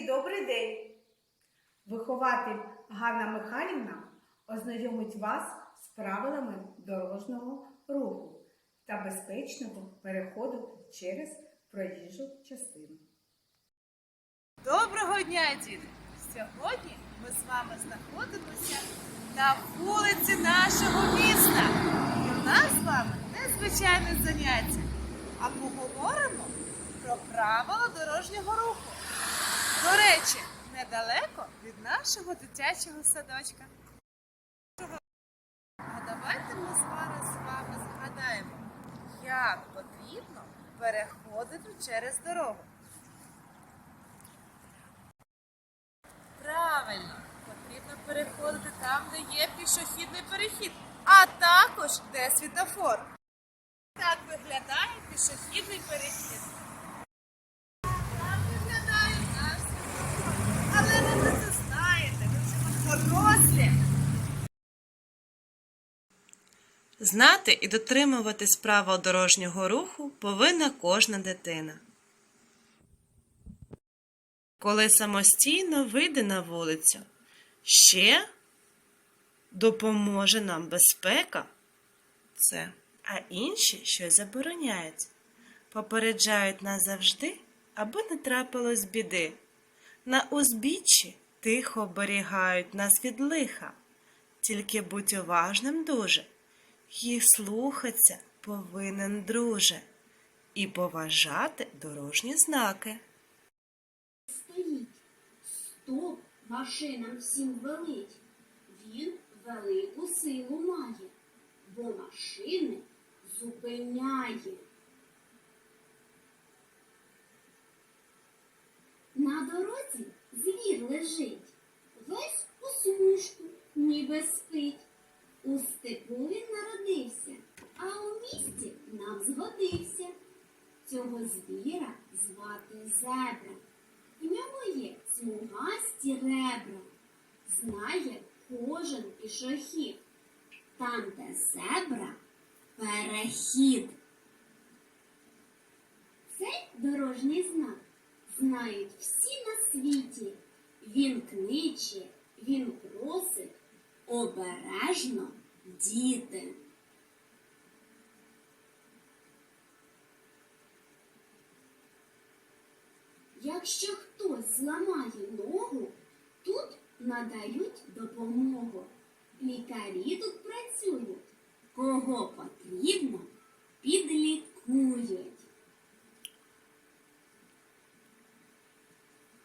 Добрий день! Вихователь Ганна Михайлівна ознайомить вас з правилами дорожнього руху та безпечного переходу через проїжджу частину. Доброго дня, діти! Сьогодні ми з вами знаходимося на вулиці нашого міста. І у нас з вами незвичайне заняття. А поговоримо про правила дорожнього руху. До речі, недалеко від нашого дитячого садочка. А давайте ми зараз з вами згадаємо, як потрібно переходити через дорогу. Правильно, потрібно переходити там, де є пішохідний перехід, а також де світофор. Так виглядає пішохідний перехід. Так виглядає наш світофор. Але ви вже це знаєте, ви вже дорослі. Знати і дотримуватись правил дорожнього руху повинна кожна дитина. Коли самостійно вийде на вулицю, ще допоможе нам безпека, це, а інші щось забороняють, попереджають нас завжди, аби не трапилось біди. На узбіччі тихо оберігають нас від лиха, тільки будь уважним дуже, їх слухаться повинен друже, і поважати дорожні знаки. стоїть. Стоп машинам всім велить. Він велику силу має, бо машини зупиняє. На дорозі звір лежить, весь у смужку, ніби спить. У степу він народився, а у місті нам згодився. Цього звіра звати зебра. В ньому є смугасті ребра. Знає кожен пішохід. Там, де зебра, перехід. Цей дорожній знак знають всі на світі. Він кличе, він просить обережно діти. Якщо хтось зламає ногу, тут надають допомогу. Лікарі тут працюють. Кого потрібно, підлікують.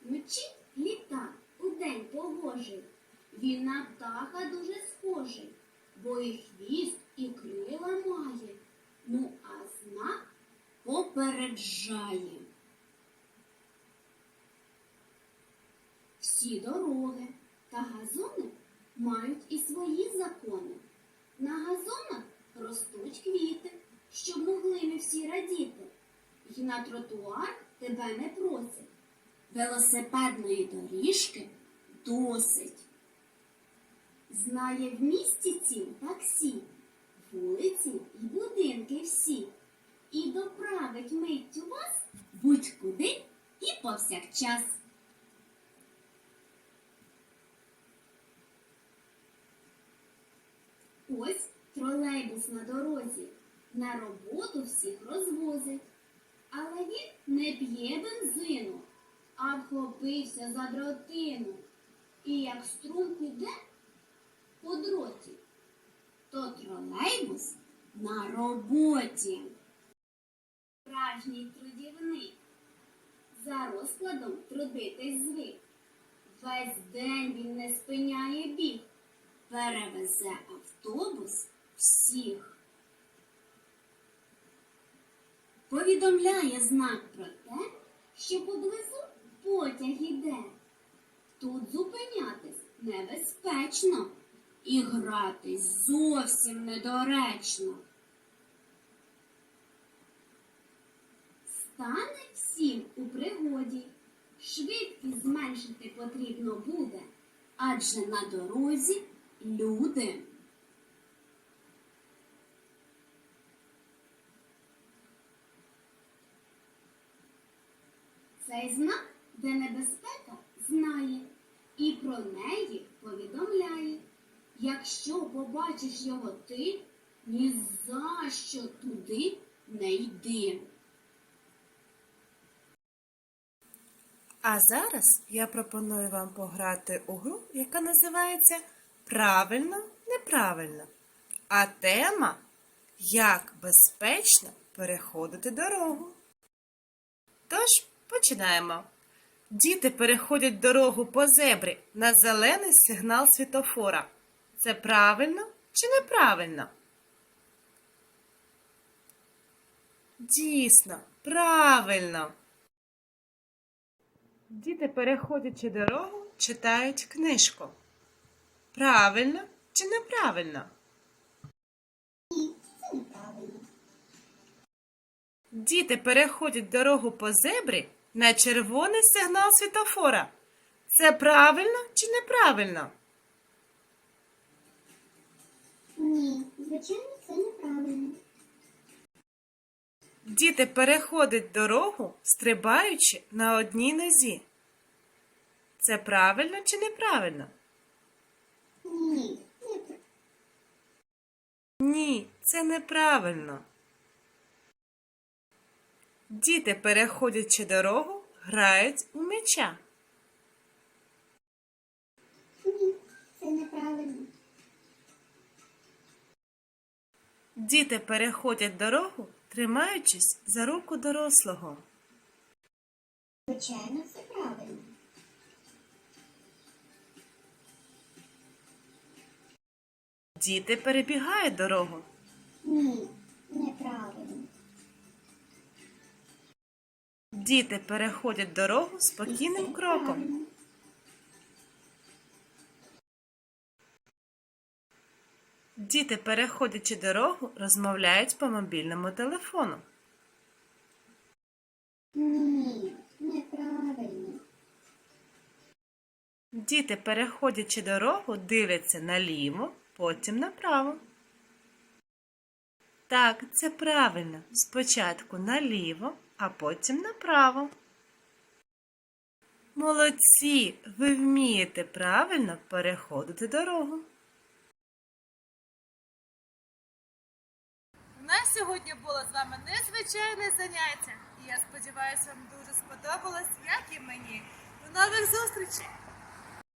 Мчить літак у день погожий. Він на птаха дуже схожий, бо і хвіст, і крила має. Ну, а знак попереджає. Всі дороги та газони мають і свої закони. На газонах ростуть квіти, щоб могли ми всі радіти. І на тротуар тебе не просять. Велосипедної доріжки досить. Знає в місті цім таксі, вулиці й будинки всі. І доправить миттю вас будь-куди і повсякчас. Ось тролейбус на дорозі, на роботу всіх розвозить. Але він не п'є бензину, а вхопився за дротину. І як струм піде по дроті, то тролейбус на роботі. Справжній трудівник за розкладом трудитись звик. Весь день він не спиняє біг перевезе автобус всіх. Повідомляє знак про те, що поблизу потяг іде. Тут зупинятись небезпечно і гратись зовсім недоречно. Стане всім у пригоді, швидкість зменшити потрібно буде, адже на дорозі люди. Цей знак де небезпека знає і про неї повідомляє. Якщо побачиш його ти, ні за що туди не йди. А зараз я пропоную вам пограти у гру, яка називається Правильно, неправильно. А тема Як безпечно переходити дорогу. Тож починаємо. Діти переходять дорогу по зебрі на зелений сигнал світофора. Це правильно чи неправильно? Дійсно, правильно. Діти, переходячи дорогу, читають книжку. Правильно чи неправильно? Діти переходять дорогу по зебрі на червоний сигнал світофора. Це правильно чи неправильно? Ні, звичайно, це неправильно. Діти переходять дорогу, стрибаючи на одній нозі. Це правильно чи неправильно? Ні, Ні, це неправильно. Діти, переходячи дорогу, грають у м'яча. ні, це неправильно. Діти переходять дорогу, тримаючись за руку дорослого. Звичайно, це правильно. Діти перебігають дорогу. Ні, неправильно. Діти переходять дорогу спокійним кроком. Діти, переходячи дорогу, розмовляють по мобільному телефону. Діти, переходячи дорогу, дивляться наліво, потім направо. Так, це правильно. Спочатку наліво, а потім направо. Молодці! Ви вмієте правильно переходити дорогу. Нас сьогодні було з вами незвичайне заняття. І я сподіваюся, вам дуже сподобалось, як і мені. До нових зустрічей!